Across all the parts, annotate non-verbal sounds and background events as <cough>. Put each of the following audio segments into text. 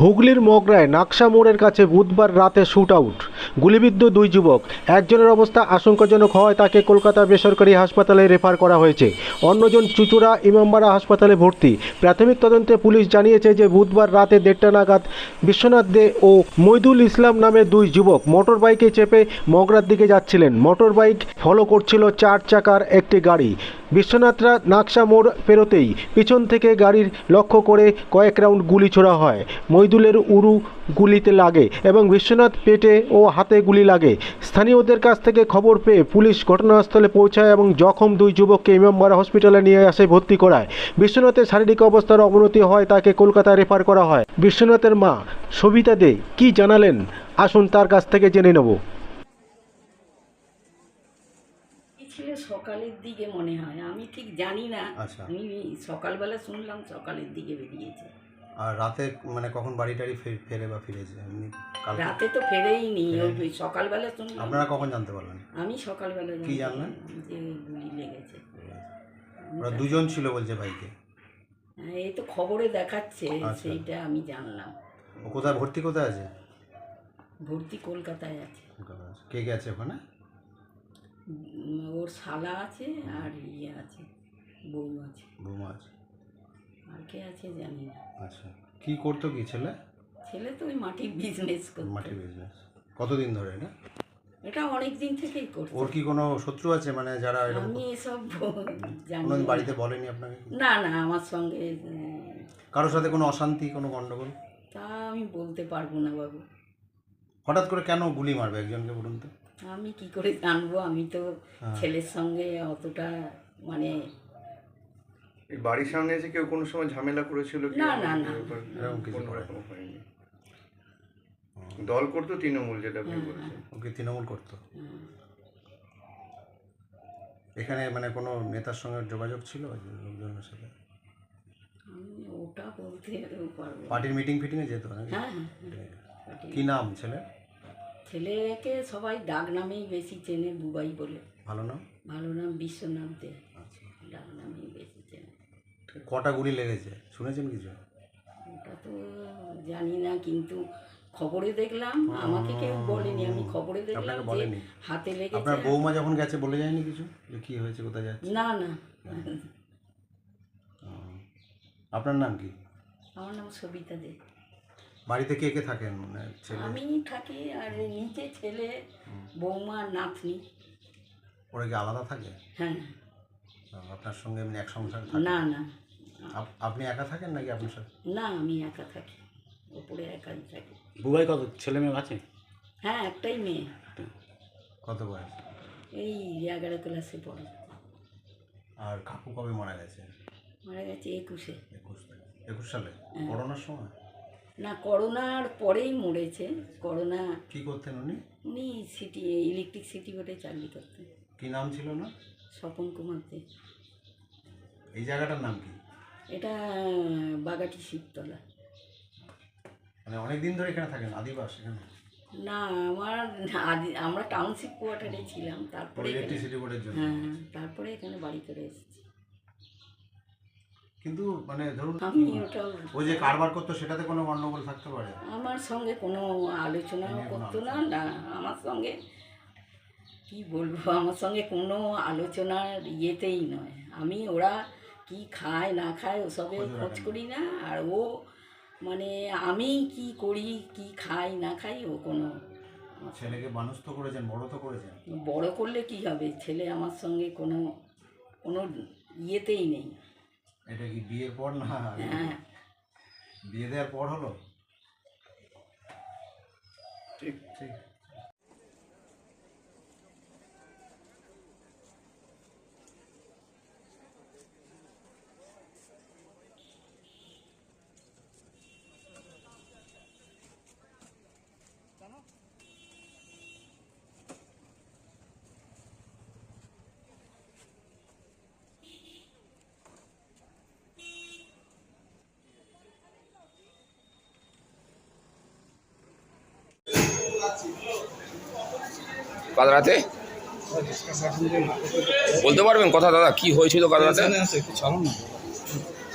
হুগলির মগরায় নাকশা মোড়ের কাছে বুধবার রাতে শ্যুট আউট গুলিবিদ্ধ দুই যুবক। একজনের অবস্থা আশঙ্কাজনক হওয়ায় তাকে কলকাতা বেসরকারি হাসপাতালে রেফার করা হয়েছে। অন্যজন চুচুড়া ইমামবাড়া হাসপাতালে ভর্তি। প্রাথমিক তদন্তে পুলিশ জানিয়েছে যে বুধবার রাতে দেড়টা নাগাদ বিশ্বনাথ দে ও মইদুল ইসলাম নামে দুই যুবক মোটর বাইকে চেপে মগরার দিকে যাচ্ছিলেন। মোটর বাইক ফলো করছিল চার চাকার একটি গাড়ি। বিশ্বনাথরা নাকশা মোড় পেরোতেই পিছন থেকে গাড়ির লক্ষ্য করে কয়েক রাউন্ড গুলি ছোড়া হয়। মইদুলের উরু গুলিতে লাগে এবং বিশ্বনাথ পেটে ও হাতে গুলি লাগে। স্থানীয়দের কাছ থেকে খবর পেয়ে পুলিশ ঘটনাস্থলে পৌঁছায় এবং জখম দুই যুবককে ইমামবাড়া হসপিটালে নিয়ে আসে ভর্তি করায়। বিশ্বনাথের শারীরিক অবস্থার অবনতি হয় তাকে কলকাতায় রেফার করা হয়। বিশ্বনাথের মা সবিতা দে কি জানালেন? আসুন তার কাছ থেকে জেনে নেব। ছিল সকালের দিকে মনে হয়? আমি ঠিক জানি না। আচ্ছা। আমি সকালবেলা শুনলাম সকালের দিকে বেরিয়েছে। আর রাতে মানে কখন বাড়ি টাড়ি ফেরে বা ফিরেছে? এমনি কালকে? রাতে তো ফেরেই নি ওই সকালবেলা শুনলাম আপনারা কখন জানতে পারলেন? আমি সকালবেলা কি জানলেন? যে গুলি লেগেছে। ওরা দুজন ছিল বলছে ভাইকে। হ্যাঁ, এই তো খবরে দেখাচ্ছে আচ্ছা। সেইটা আমি জানলাম। ও কোথায় ভর্তি কোথায় আছে? ভর্তি কলকাতায় আছে। কে কে আছে ওখানে? ওর শালা আছে আর ইয়ে আছে বউ আছে। বৌমা আছে। আর কে আছে জানি না। আচ্ছা কি করতো কি ছেলে? ছেলে তো ওই মাটির বিজনেস করতো। মাটির বিজনেস কতদিন ধরে এটা? এটা অনেক দিন থেকেই করতো। ওর কি কোনো শত্রু আছে? মানে যারা এরকম আমি এসব <laughs> জানি কোনো বাড়িতে বলেনি আপনাকে না না আমার সঙ্গে কারোর সাথে কোনো অশান্তি কোনো গন্ডগোল? তা আমি বলতে পারব না বাবু। হঠাৎ করে কেন গুলি মারবে একজনকে বলুন তো? আমি কি করে জানব? আমি তো হ্যাঁ। ছেলের সঙ্গে অতটা মানে এই বাড়ির সামনে এসে কেউ কোনো সময় ঝামেলা করেছিল কি না, না, না। এরকম কিছু কোনো রকম হয়নি। দল করতো তৃণমূল যেটা আপনি বলছেন। ওকে তৃণমূল করতো। এখানে মানে কোনো নেতার সঙ্গে যোগাযোগ ছিল লোকজনের সাথে? আমি ওটা বলতে পারব পার্টির মিটিং ফিটিংয়ে যেত নাকি? হ্যাঁ হ্যাঁ, হ্যাঁ। কি নাম ছেলে? ছেলেকে সবাই ডাক নামেই বেশি চেনে বুবাই বলে। ভালো নাম? ভালো নাম বিশ্বনাথ দে। আচ্ছা। ডাক নামেই কটা গুলি লেগেছে? শুনেছেন কিছু? ওটা তো জানি না কিন্তু খবরে দেখলাম আমাকে কেউ বলেনি আমি খবরে দেখলাম যে বলেনি? হাতে লেগেছে। আপনার বৌমা যখন গেছে বলে যায়নি কিছু? যে কি হয়েছে কোথায় যাচ্ছে? না না। ও। আপনার নাম কি? আমার নাম সবিতা দে। বাড়িতে কে কে থাকেন? মানে ছেলে? আমি থাকি আর নিচে ছেলে বৌমা নাতনি। ওরা কি আলাদা থাকে? হ্যাঁ। আপনার সঙ্গে এমনি এক সংসার থাকে? না না। আপনি একা থাকেন নাকি আপনার সাথে? না আমি একা থাকি। ওপরে একাই থাকি। বুবাই কত ছেলে মেয়ে আছে? হ্যাঁ একটাই মেয়ে। কত বয়স? এই এগারো ক্লাসে পড়ে। আর কাকু কবে মারা গেছে? মারা গেছে একুশে। একুশ একুশ সালে? করোনার সময়? না করোনার পরেই মরেছে। করোনা কি করতেন উনি? উনি সিটি ইলেকট্রিক সিটি বোর্ডে চাকরি করতেন। কি নাম ছিল না স্বপন কুমার দে। এই জায়গাটার নাম কি? এটা বাগাটি শিবতলা মানে অনেক দিন ধরে এখানে থাকেন আদিবাস এখানে? না আমার আদি- আমরা টাউনশিপ কোয়ার্টারে ছিলাম তারপরে এখানে- ইলেকট্রিসিটি বোর্ডের জন্য। হ্যাঁ হ্যাঁ, তারপরে এখানে বাড়ি করে এসেছি। কিন্তু মানে ধরুন আমি ওটা ওই যে কারবার করতো সেটাতে কোনো গন্ডগোল থাকতে পারে? আমার সঙ্গে কোনো আলোচনাও করতো না না আমার সঙ্গে কি বলব আমার সঙ্গে কোনো আলোচনার ইয়েতেই নয়। আমি ওরা কি খায় না খায় ওসবে খোঁজ। করি না। আর ও মানে আমি কি করি কি খাই না খাই ও কোনো ছেলেকে মানুষ তো করেছেন বড় তো করেছেন। বড় করলে কি হবে? ছেলে আমার সঙ্গে কোনো কোনো ইয়েতেই নেই। এটা কি বিয়ের পর না? হ্যাঁ। বিয়ে দেওয়ার পর হলো? ঠিক ঠিক। কাল রাতে বলতে পারবেন কথা দাদা, কি হয়েছিল কাল রাতে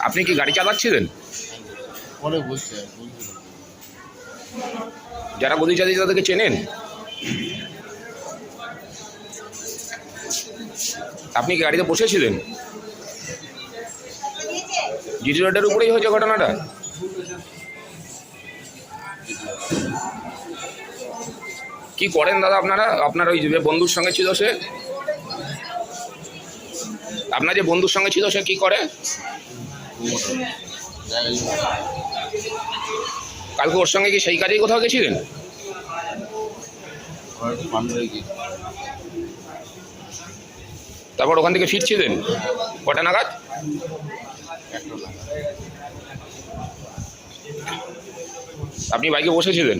আপনি কি গাড়ি চালাচ্ছিলেন? যারা গদি চালিয়ে তাদেরকে চেনেন? আপনি কি গাড়িতে বসেছিলেন? জিটি রোডের উপরেই হয়েছে ঘটনাটা? কি করেন দাদা আপনারা? আপনার ওই যে বন্ধুর সঙ্গে ছিল সে? আপনার যে বন্ধুর সঙ্গে ছিল সে কি করে? কালকে ওর সঙ্গে কি সেই কাজেই কোথাও গেছিলেন? তারপর ওখান থেকে ফিরছিলেন? কটা নাগাদ? আপনি বাইকে বসেছিলেন?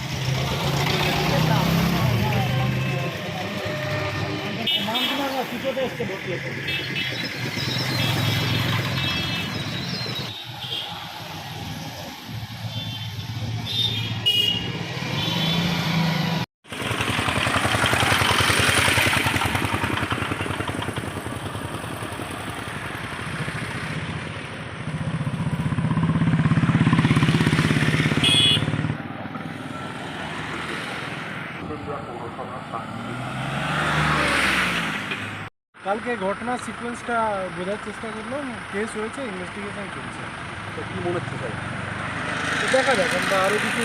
Cadê esse boquete? কালকে ঘটনার সিকোয়েন্সটা বোঝার চেষ্টা করলাম। কেস হয়েছে ইনভেস্টিগেশন চলছে। তো কী মনে হচ্ছে স্যার দেখা যাক আমরা আরও কিছু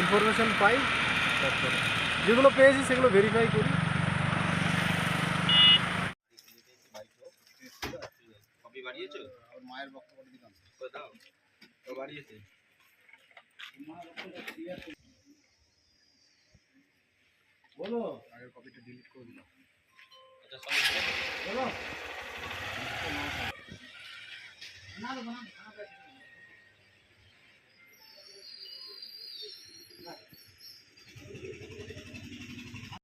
ইনফরমেশন পাই। তারপরে যেগুলো পেয়েছি সেগুলো ভেরিফাই করি। বলো। আগের কপিটা बना